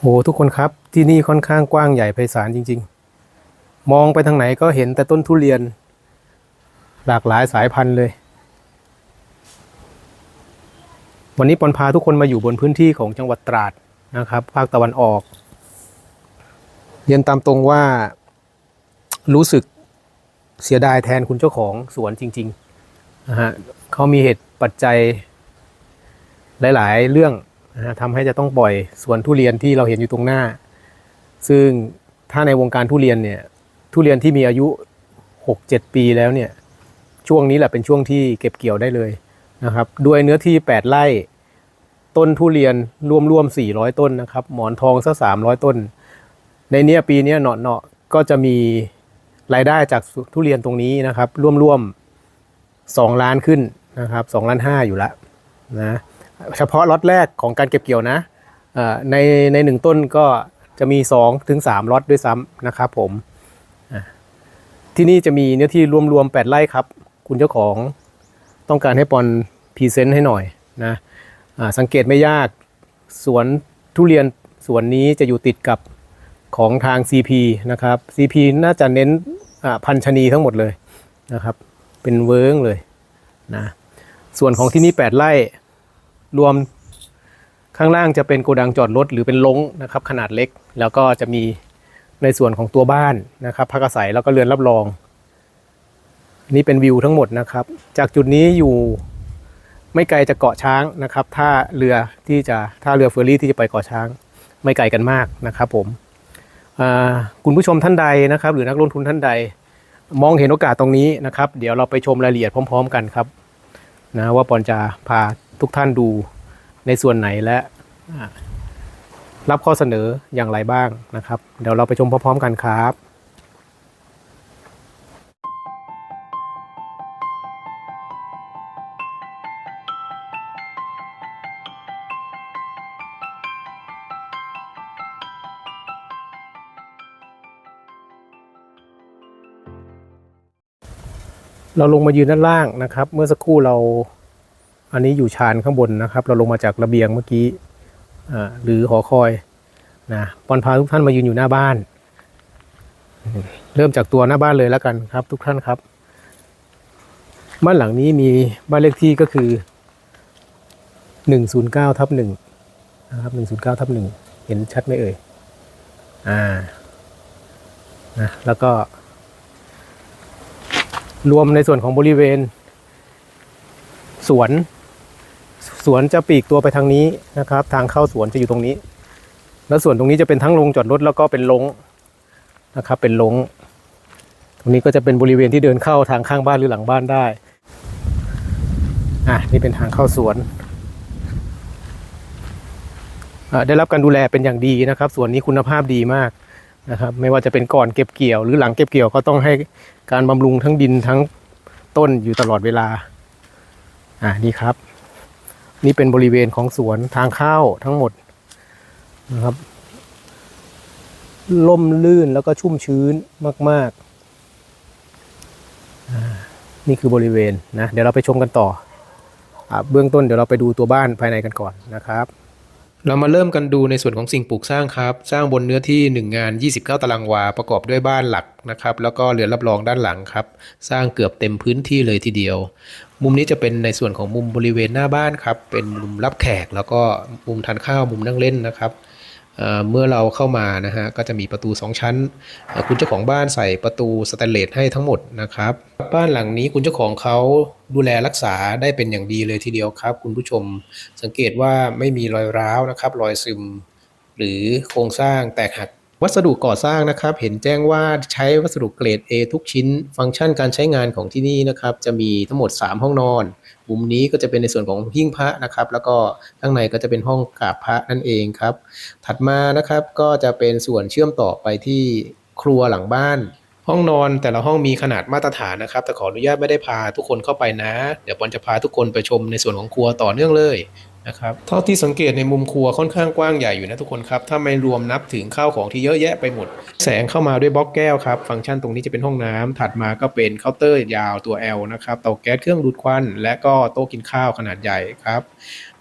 โอ้ทุกคนครับที่นี่ค่อนข้างกว้างใหญ่ไพศาลจริง ๆ มองไปทางไหนก็เห็นแต่ต้นทุเรียน หลากหลายสายพันธุ์เลย วันนี้ปอนพาทุกคนมาอยู่บนพื้นที่ของจังหวัดตราดนะครับ ภาคตะวันออก เรียนตามตรงว่ารู้สึกเสียดายแทนคุณเจ้าของสวนจริงๆนะฮะเขามีเหตุปัจจัยหลาย ๆ เรื่อง นะฮะทำให้จะต้องปล่อยสวนทุเรียนที่เราเห็นอยู่ตรงหน้า ซึ่งถ้าในวงการทุเรียนเนี่ยทุเรียนที่มีอายุ 6-7 ปีแล้วเนี่ยช่วงนี้แหละเป็นช่วงที่เก็บเกี่ยวได้เลยนะครับด้วยเนื้อที่ 8 ไร่ต้นทุเรียนรวมๆ400 ต้นนะครับหมอนทองสัก300 ต้น ในเนี้ยปีเนี้ยเนาะๆก็จะมีรายได้จากทุเรียนตรงนี้นะครับรวมๆ2ล้านขึ้นนะครับ2ล้าน5อยู่แล้วนะ เฉพาะล็อตแรกของการเก็บเกี่ยวนะในในหนึ่งต้นก็จะมี2ถึง3ล็อตด้วยซ้ำนะครับผมที่นี่จะมีเนื้อที่รวมๆ8ไร่ครับ คุณเจ้าของต้องการให้ปอนพรีเซนต์ให้หน่อยนะสังเกตไม่ยากสวนทุเรียนสวนนี้จะอยู่ติดกับของทาง CP นะครับ CP น่าจะเน้นพันชนีทั้งหมดเลยนะครับ เป็นเวิร์งเลยนะส่วนของที่นี่ 8 ไร่ รวมข้างล่างจะเป็นโกดังจอดรถหรือเป็นลงนะครับ ขนาดเล็ก แล้วก็จะมีในส่วนของตัวบ้านนะครับพักอาศัยแล้วก็เรือนรับรอง นี่เป็นวิวทั้งหมดนะครับ จากจุดนี้อยู่ไม่ไกลจากเกาะช้างนะครับท่าเรือที่จะท่าเรือเฟอร์รี่ที่จะไปเกาะช้าง ไม่ไกลกันมากนะครับผมคุณผู้ชมท่านใดนะครับ หรือนักลงทุนท่านใด มองเห็นโอกาสตรงนี้นะครับ เดี๋ยวเราไปชมรายละเอียดพร้อม ๆ กันครับนะว่าปอนจะพา ทุกท่านดูในส่วนไหนและรับข้อเสนออย่างไรบ้างนะครับ เดี๋ยวเราไปชมพร้อมๆกันครับเราลงมายืนด้านล่างนะครับ เมื่อสักครู่เรา อันนี้อยู่ชานข้างบนนะครับ เราลงมาจากระเบียงเมื่อกี้หรือหอคอยนะปอนพาทุกท่านมายืนอยู่หน้าบ้าน เริ่มจากตัวหน้าบ้านเลยแล้วกันครับ ทุกท่านครับ บ้านหลังนี้มีบ้านเลขที่ก็คือหนึ่งศูนย์เก้าทับหนึ่งนะครับหนึ่งศูนย์เก้าทับหนึ่งเห็นชัดไหมเอ่ยอ่านะแล้วก็ รวมในส่วนของบริเวณ สวน สวนจะปีกตัวไปทางนี้นะครับ ทางเข้าสวนจะอยู่ตรงนี้ แล้วส่วนตรงนี้จะเป็นทั้งโรงจอดรถแล้วก็เป็นลงนะครับ เป็นลง ตรงนี้ก็จะเป็นบริเวณที่เดินเข้าทางข้างบ้านหรือหลังบ้านได้อะนี่เป็นทางเข้าสวนอะได้รับการดูแลเป็นอย่างดีนะครับสวนนี้คุณภาพดีมากนะครับ ไม่ว่าจะเป็นก่อนเก็บเกี่ยว หรือหลังเก็บเกี่ยวก็ต้องให้การบำรุงทั้งดินทั้งต้นอยู่ตลอดเวลา อ่านี่ครับ นี่เป็นบริเวณของสวนทางเข้าทั้งหมดนะครับล่มลื่นแล้วก็ชุ่มชื้นมาก ๆ นี่คือบริเวณนะ เดี๋ยวเราไปชมกันต่ออเบื้องต้นเดี๋ยวเราไปดูตัวบ้านภายในกันก่อนนะครับ เรามาเริ่มกันดูในส่วนของสิ่งปลูกสร้างครับ สร้างบนเนื้อที่ 1 งาน 29 ตารางวา ประกอบด้วยบ้านหลักนะครับ แล้วก็เรือนรับรองด้านหลังครับ สร้างเกือบเต็มพื้นที่เลยทีเดียว มุมนี้จะเป็นในส่วนของมุมบริเวณหน้าบ้านครับ เป็นมุมรับแขก แล้วก็มุมทานข้าว มุมนั่งเล่นนะครับ เมื่อเราเข้ามานะฮะก็จะมีประตู 2 ชั้น คุณเจ้าของบ้านใส่ประตูสแตนเลสให้ทั้งหมดนะครับ บ้านหลังนี้คุณเจ้าของเขาดูแลรักษาได้เป็นอย่างดีเลยทีเดียวครับ คุณผู้ชมสังเกตว่าไม่มีรอยร้าวนะครับ รอยซึม หรือโครงสร้างแตกหัก วัสดุก่อสร้างนะครับ เห็นแจ้งว่าใช้วัสดุเกรด A ทุกชิ้น ฟังก์ชันการใช้งานของที่นี่นะครับ จะมีทั้งหมด 3 ห้องนอน มุมนี้ก็จะเป็นในส่วนของหิ้งพระนะครับ แล้วก็ข้างในก็จะเป็นห้องกราบพระนั่นเองครับ ถัดมานะครับก็จะเป็นส่วนเชื่อมต่อไปที่ครัวหลังบ้าน ห้องนอนแต่ละห้องมีขนาดมาตรฐานนะครับ แต่ขออนุญาตไม่ได้พาทุกคนเข้าไปนะ เดี๋ยวบอลจะพาทุกคนไปชมในส่วนของครัวต่อเนื่องเลย นะครับเท่าที่สังเกตในมุมครัวค่อนข้างกว้างใหญ่อยู่นะทุกคนครับถ้าไม่รวมนับถึงข้าวของที่เยอะแยะไปหมด แสงเข้ามาด้วยบล็อกแก้วครับฟังก์ชันตรงนี้จะเป็นห้องน้ำถัดมาก็เป็นเคาน์เตอร์ยาวตัว L นะครับเตาแก๊สเครื่องดูดควัน และก็โต๊ะกินข้าวขนาดใหญ่ครับ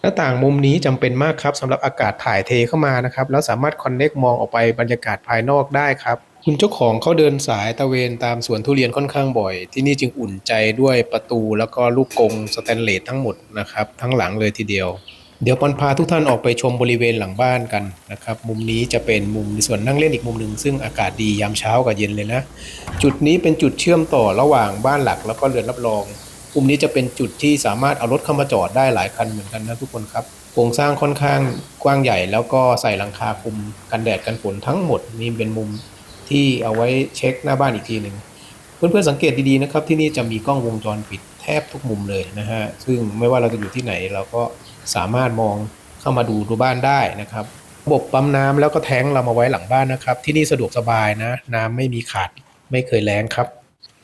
หน้าต่างมุมนี้จำเป็นมากครับสำหรับอากาศถ่ายเทเข้ามานะครับแล้วสามารถคอนเน็กมองออกไปบรรยากาศภายนอกได้ครับ คุณเจ้าของเขาเดินสายตะเวนตามสวนทุเรียนค่อนข้างบ่อย ที่นี่จึงอุ่นใจด้วยประตูแล้วก็ลูกกรงสแตนเลสทั้งหมดนะครับ ทั้งหลังเลยทีเดียว เดี๋ยวปอนพาทุกท่านออกไปชมบริเวณหลังบ้านกันนะครับ มุมนี้จะเป็นมุมในส่วนนั่งเล่นอีกมุมหนึ่งซึ่งอากาศดียามเช้ากับเย็นเลยนะ จุดนี้เป็นจุดเชื่อมต่อระหว่างบ้านหลักแล้วก็เรือนรับรองมุมนี้จะเป็นจุดที่สามารถเอารถเข้ามาจอดได้หลายคันเหมือนกันนะทุกคนครับโครงสร้างค่อนข้างกว้างใหญ่ แล้วก็ใส่หลังคาคุมกันแดดกันฝนทั้งหมดนี่เป็นมุม ที่เอาไว้เช็คหน้าบ้านอีกทีหนึ่งเพื่อนๆสังเกตดีๆนะครับ ที่นี่จะมีกล้องวงจรปิดแทบทุกมุมเลยนะฮะซึ่งไม่ว่าเราจะอยู่ที่ไหนเราก็สามารถมองเข้ามาดูดูบ้านได้นะครับระบบปั๊มน้ำแล้วก็แท้งเรามาไว้หลังบ้านนะครับ ที่นี่สะดวกสบายนะ น้ำไม่มีขาดไม่เคยแล้งครับ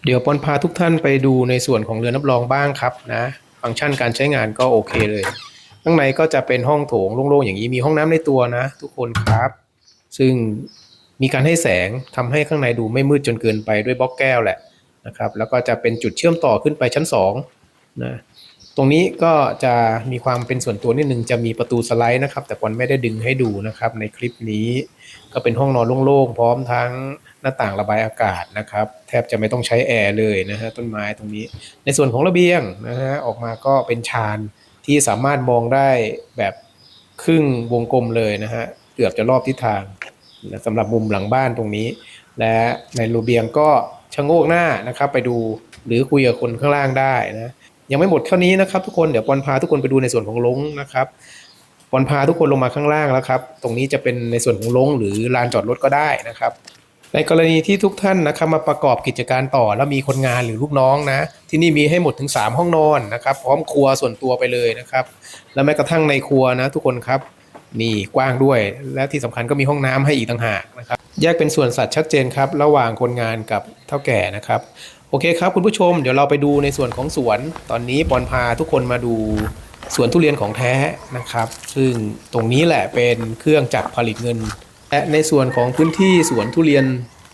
เดี๋ยวปอนพาทุกท่านไปดูในส่วนของเรือนรับรองบ้างครับนะฟังก์ชันการใช้งานก็โอเคเลย ข้างในก็จะเป็นห้องโถงโล่งๆอย่างนี้มีห้องน้ำในตัวนะ ทุกคนครับ ซึ่ง มีการให้แสงทำให้ข้างในดูไม่มืดจนเกินไปด้วยบล็อกแก้วแหละนะครับแล้วก็จะเป็นจุดเชื่อมต่อขึ้นไปชั้น2นะตรงนี้ก็จะมีความเป็นส่วนตัวนิดนึงจะมีประตูสไลด์นะครับ แต่ปอนไม่ได้ดึงให้ดูนะครับในคลิปนี้ ก็เป็นห้องนอนโล่งๆพร้อมทั้งหน้าต่างระบายอากาศนะครับ แทบจะไม่ต้องใช้แอร์เลยนะฮะต้นไม้ตรงนี้ ในส่วนของระเบียงนะฮะออกมาก็เป็นชานที่สามารถมองได้แบบครึ่งวงกลมเลยนะฮะเกือบจะรอบทิศทาง สำหรับมุมหลังบ้านตรงนี้ และในระเบียงก็ชะโงกหน้านะครับ ไปดูหรือคุยกับคนข้างล่างได้นะยังไม่หมดเท่านี้นะครับทุกคนเดี๋ยวปอนพาทุกคนไปดูในส่วนของลงนะครับปอนพาทุกคนลงมาข้างล่างแล้วครับ ตรงนี้จะเป็นในส่วนของลงหรือลานจอดรถก็ได้นะครับ ในกรณีที่ทุกท่านนะครับมาประกอบกิจการต่อแล้วมีคนงานหรือลูกน้องนะ ที่นี่มีให้หมดถึง 3 ห้องนอนนะครับ พร้อมครัวส่วนตัวไปเลยนะครับ แล้วแม้กระทั่งในครัวนะทุกคนครับ นี่กว้างด้วย และที่สำคัญก็มีห้องน้ำให้อีกต่างหากนะครับ แยกเป็นส่วนสัตว์ชัดเจนครับ ระหว่างคนงานกับเท่าแก่นะครับ โอเคครับคุณผู้ชมเดี๋ยวเราไปดูในส่วนของสวน ตอนนี้ปอนพาทุกคนมาดูสวนทุเรียนของแท้นะครับ ซึ่งตรงนี้แหละเป็นเครื่องจักรผลิตเงิน และในส่วนของพื้นที่สวนทุเรียน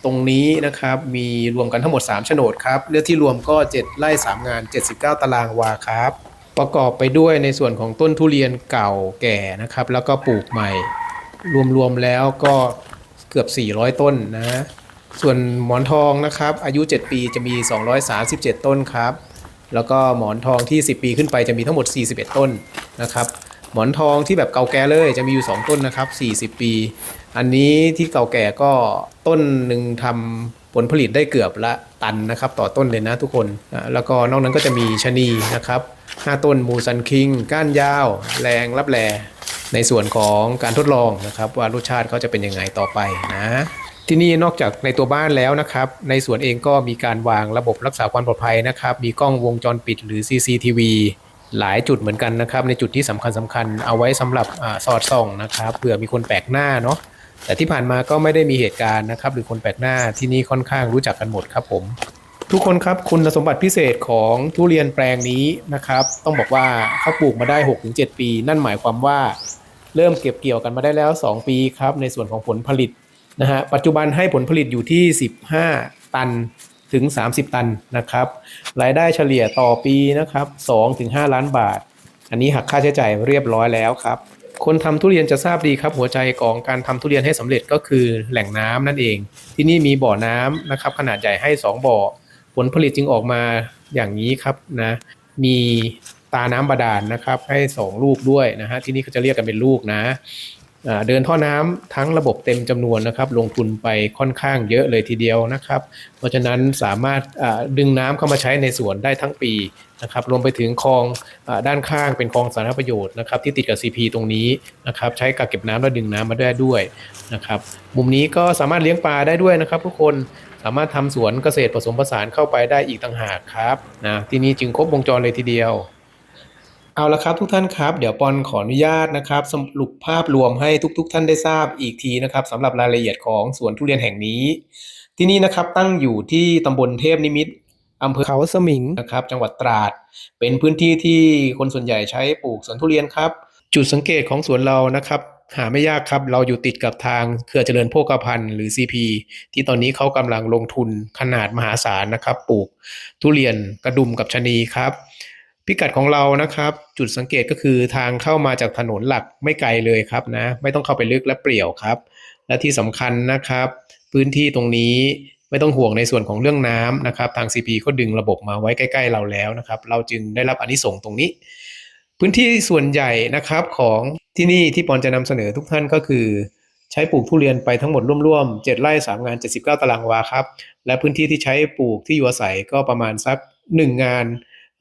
ตรงนี้นะครับ มีรวมกันทั้งหมด3โฉนดครับเนื้อที่รวมก็ 7ไร่3งาน 79 ตารางวาครับ ประกอบไปด้วยในส่วนของต้นทุเรียนเก่าแก่นะครับ แล้วก็ปลูกใหม่ รวมๆแล้วก็เกือบ 400 ต้นนะ ส่วนหมอนทองนะครับ อายุ 7 ปีจะมี 237 ต้นครับ แล้วก็หมอนทองที่ 10 ปีขึ้นไปจะมีทั้งหมด 41 ต้นนะครับหมอนทองที่แบบเก่าแก่เลยจะมีอยู่ 2 ต้นนะครับ 40 ปี อันนี้ที่เก่าแก่ก็ต้นหนึ่งทำผลผลิตได้เกือบละตันนะครับ ต่อต้นเลยนะทุกคน แล้วก็นอกนั้นก็จะมีชะนีนะครับ 5 ต้นมูซันคิง ก้านยาว แรงรับแลในส่วนของการทดลองนะครับ ว่ารสชาติเขาจะเป็นยังไงต่อไปนะ ที่นี่นอกจากในตัวบ้านแล้วนะครับ ในสวนเองก็มีการวางระบบรักษาความปลอดภัยนะครับ มีกล้องวงจรปิดหรือ CCTV หลายจุดเหมือนกันนะครับ ในจุดที่สำคัญสคัญเอาไว้สำหรับอสอดส่องนะครับเผื่อมีคนแปลกหน้าเนาะแต่ที่ผ่านมาก็ไม่ได้มีเหตุการณ์นะครับ หรือคนแปลกหน้าที่นี่ค่อนข้างรู้จักกันหมดครับผม ทุกคนครับคุณสมบัติพิเศษของทุเรียนแปลงนี้นะครับ ต้องบอกว่าเขาปลูกมาได้ 6-7 ปี นั่นหมายความว่าเริ่มเก็บเกี่ยวกันมาได้แล้ว 2 ปีครับ ในส่วนของผลผลิตนะฮะปัจจุบันให้ผลผลิตอยู่ที่ 15 ตันถึง 30 ตันนะครับรายได้เฉลี่ยต่อปีนะครับ2-5 ล้านบาท อันนี้หักค่าใช้จ่ายเรียบร้อยแล้วครับคนทำทุเรียนจะทราบดีครับ หัวใจของการทำทุเรียนให้สำเร็จก็คือแหล่งน้ำนั่นเอง ที่นี่มีบ่อน้ำนะครับ ขนาดใหญ่ให้ 2 บ่อ ผลผลิตจึงออกมาอย่างนี้ครับนะมีตาน้ำบาดาลนะครับ ให้ 2 ลูกด้วยนะฮะที่นี่เขาจะเรียกกันเป็นลูกนะเดินท่อน้ำทั้งระบบเต็มจำนวนนะครับ ลงทุนไปค่อนข้างเยอะเลยทีเดียวนะครับ เพราะฉะนั้นสามารถดึงน้ำเข้ามาใช้ในสวนได้ทั้งปีนะครับรวมไปถึงคลองอด้านข้างเป็นคลองสาธารณประโยชน์นะครับ ที่ติดกับ CP ตรงนี้นะครับ ใช้กักเก็บน้ำและดึงน้ำมาได้ด้วยนะครับ มุมนี้ก็สามารถเลี้ยงปลาได้ด้วยนะครับ ทุกคนามารถทำสวนเกษตรผสมผสานเข้าไปได้อีกต่างหากครับนะที่นี่จึงครบวงจรเลยทีเดียว เอาละครับทุกท่านครับ เดี๋ยวปอนขออนุญาตนะครับ สรุปภาพรวมให้ทุกๆท่านได้ทราบอีกทีนะครับสำหรับรายละเอียดของสวนทุเรียนแห่งนี้ ที่นี่นะครับตั้งอยู่ที่ตำบลเทพนิมิตอำเภอเขาสมิงนะครับ จังหวัดตราด เป็นพื้นที่ที่คนส่วนใหญ่ใช้ปลูกสวนทุเรียนครับ จุดสังเกตของสวนเรานะครับ หาไม่ยากครับ เราอยู่ติดกับทางเครือเจริญโภคภัณฑ์หรือ CP ที่ตอนนี้เขากำลังลงทุนขนาดมหาศาลนะครับ ปลูกทุเรียนกระดุมกับชะนีครับ พิกัดของเรานะครับ จุดสังเกตก็คือทางเข้ามาจากถนนหลักไม่ไกลเลยครับนะ ไม่ต้องเข้าไปลึกและเปลี่ยวครับ และที่สำคัญนะครับ พื้นที่ตรงนี้ไม่ต้องห่วงในส่วนของเรื่องน้ำนะครับ ทาง CP ก็ดึงระบบมาไว้ใกล้ ๆ เราแล้วนะครับ เราจึงได้รับอนิสงส์ตรงนี้ พื้นที่ส่วนใหญ่นะครับของ ที่นี่ที่ปอนจะนำเสนอทุกท่านก็คือ ใช้ปลูกทุเรียนไปทั้งหมดร่วมๆ7ไร่3งาน 79 ตารางวาครับ และพื้นที่ที่ใช้ปลูกที่อยู่อาศัยก็ประมาณสัก 1 งาน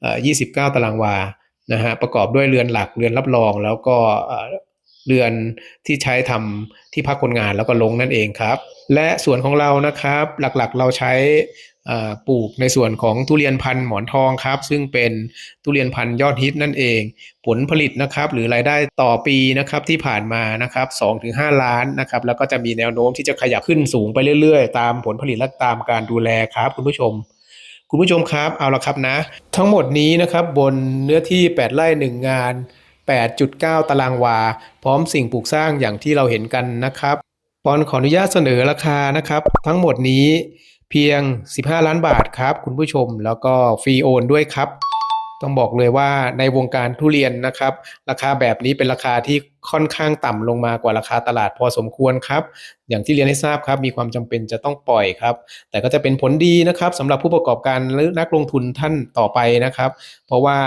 เอ่อ29 ตารางวานะฮะประกอบด้วยเรือนหลักเรือนรับรอง แล้วก็เรือนที่ใช้ทำที่พักคนงานแล้วก็ลงนั่นเองครับ และส่วนของเรานะครับหลักๆเราใช้เปลูกในส่วนของทุเรียนพันธุ์หมอนทองครับ ซึ่งเป็นทุเรียนพันธุ์ยอดฮิตนั่นเอง ผลผลิตนะครับหรือรายได้ต่อปีนะครับที่ผ่านมานะครับ2-5 ล้านนะครับแล้วก็จะมีแนวโน้มที่จะขยับขึ้นสูงไปเรื่อยๆ ตามผลผลิตและตามการดูแลครับคุณผู้ชมคุณผู้ชมครับเอาละครับนะ ทั้งหมดนี้นะครับบนเนื้อที่ 8 ไร่ 1 งาน 8.9 ตารางวา พร้อมสิ่งปลูกสร้างอย่างที่เราเห็นกันนะครับ ปอนขออนุญาตเสนอราคานะครับ ทั้งหมดนี้เพียง 15 ล้านบาทครับ คุณผู้ชมแล้วก็ฟรีโอนด้วยครับ ต้องบอกเลยว่าในวงการทุเรียนนะครับ ราคาแบบนี้เป็นราคาที่ค่อนข้างต่ำลงมากว่าราคาตลาดพอสมควรครับ อย่างที่เรียนให้ทราบครับ มีความจำเป็นจะต้องปล่อยครับ แต่ก็จะเป็นผลดีนะครับสำหรับผู้ประกอบการหรือนักลงทุนท่านต่อไปนะครับ เพราะว่า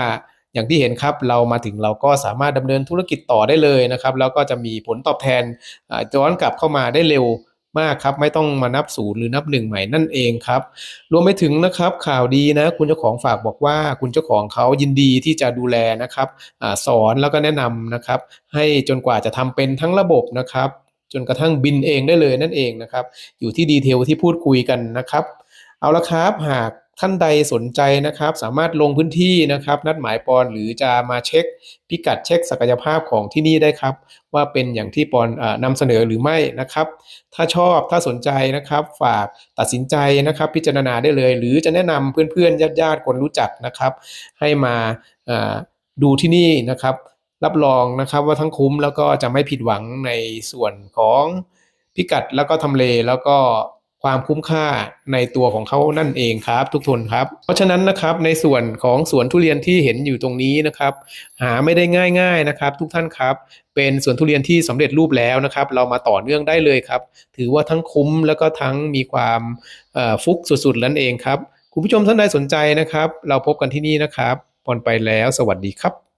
อย่างที่เห็นครับเรามาถึงเราก็สามารถดำเนินธุรกิจต่อได้เลยนะครับ แล้วก็จะมีผลตอบแทนย้อนกลับเข้ามาได้เร็วมากครับ ไม่ต้องมานับศูนย์หรือนับหนึ่งใหม่นั่นเองครับ รวมไปถึงนะครับข่าวดีนะ คุณเจ้าของฝากบอกว่าคุณเจ้าของเขายินดีที่จะดูแลนะครับอสอนแล้วก็แนะนำนะครับ ให้จนกว่าจะทำเป็นทั้งระบบนะครับ จนกระทั่งบินเองได้เลยนั่นเองนะครับ อยู่ที่ดีเทลที่พูดคุยกันนะครับ เอาละครับหาก ท่านใดสนใจนะครับ สามารถลงพื้นที่นะครับ นัดหมายปอนหรือจะมาเช็ค พิกัดเช็คศักยภาพของที่นี่ได้ครับ ว่าเป็นอย่างที่ปอนอนำเสนอหรือไม่นะครับ ถ้าชอบถ้าสนใจนะครับ ฝากตัดสินใจนะครับ พิจารณาได้เลย หรือจะแนะนำเพื่อนๆญาติๆคนรู้จักนะครับ ให้มาดูที่นี่นะครับ รับรองนะครับว่าทั้งคุ้มแล้วก็จะไม่ผิดหวังในส่วนของพิกัดแล้วก็ทำเลแล้วก็ ความคุ้มค่าในตัวของเขานั่นเองครับ ทุกคนครับ เพราะฉะนั้นนะครับในส่วนของสวนทุเรียนที่เห็นอยู่ตรงนี้นะครับ หาไม่ได้ง่าย ๆนะครับ ทุกท่านครับ เป็นสวนทุเรียนที่สำเร็จรูปแล้วนะครับ เรามาต่อเนื่องได้เลยครับ ถือว่าทั้งคุ้มแล้วก็ทั้งมีความฟุกสุดๆนั่นเองครับคุณผู้ชมท่านใดสนใจนะครับ เราพบกันที่นี่นะครับปอนไปแล้ว สวัสดีครับ